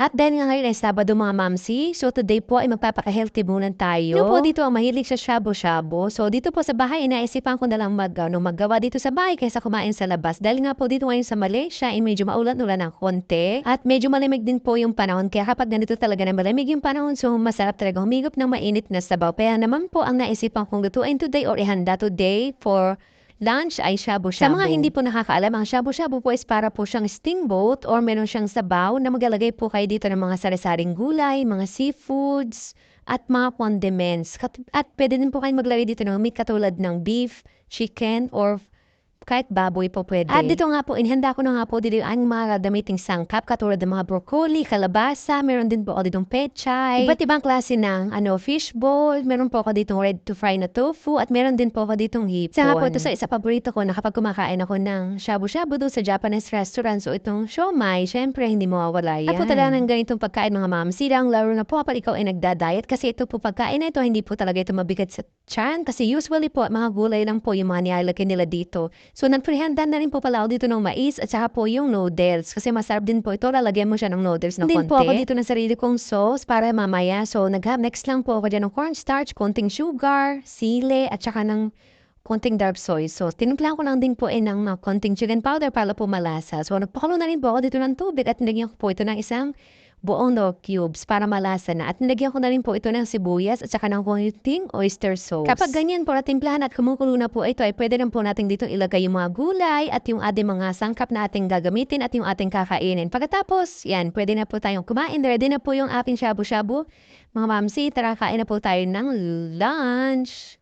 At dahil nga ngayon ay Sabado mga mamsi, so today po ay magpapaka-healthy muna tayo. Yung po dito ang mahilig sa shabu-shabu. So dito po sa bahay, inaisipan ko na lang mag, ano, maggawa dito sa bahay kaysa kumain sa labas. Dahil nga po dito ngayon sa Malaysia ay medyo maulan-ulan ng konti. At medyo malamig din po yung panahon. Kaya kapag ganito talaga na malamig yung panahon, so masarap talaga humigop ng mainit na sabaw. Kaya naman po ang naisipan kong lutuin today or ihanda today for lunch ay shabu-shabu. Sa mga hindi po nakakaalam, ang shabu-shabu po is para po siyang steamboat or meron siyang sabaw na maglalagay po kayo dito ng mga sari-saring gulay, mga seafoods, at mga condiments. At pwede din po kayo maglagay dito ng meat katulad ng beef, chicken, or kahit baboy po pwede. At dito nga po, inihanda ko na nga po dito ang mga gamiting sangkap katulad ng mga broccoli, kalabasa, meron din po ako ditong pechay, iba't ibang klase ng ano, fish bowl, meron po ako ditong ready to fry na tofu, at meron din po ako ditong hipon. Sa nga po, ito sa isa paborito ko na kapag kumakain ako ng shabu-shabu doon sa Japanese restaurant, so itong siomai, syempre hindi mawawala yan. At po talaga ng ganitong pagkain mga ma'am, silang laro na po kapag ikaw ay nagda-diet kasi ito po pagkain na ito, hindi po talaga ito mabigat sa tiyan kasi usually po mga gulay lang po yung mga nilalagay nila dito. So, nagprehanda na rin po pala ako dito ng mais at saka po yung noodles. Kasi masarap din po ito. Lalagyan mo siya ng noodles na Din konti. po ako dito ng sarili kong sauce para mamaya. So, nag next lang po ako dyan ng cornstarch, konting sugar, sile, at saka ng konting dark soy sauce. Tinimplahan ko lang din po eh ng mga konting chicken powder para po malasa. So, nagpakulo na rin po ako dito ng tubig at nilagyan ko po ito ng isang buong no cubes para malasa na. At nilagyan ko na rin po ito ng sibuyas at saka ng konting oyster sauce. Kapag ganyan po natimplahan at kumukulo na po ito ay pwede rin po natin dito ilagay yung mga gulay at yung ating mga sangkap na ating gagamitin at yung ating kakainin. Pagkatapos, yan, pwede na po tayong kumain. Ready na po yung ating shabu-shabu. Mga mamsi, tara kain na po tayo ng lunch.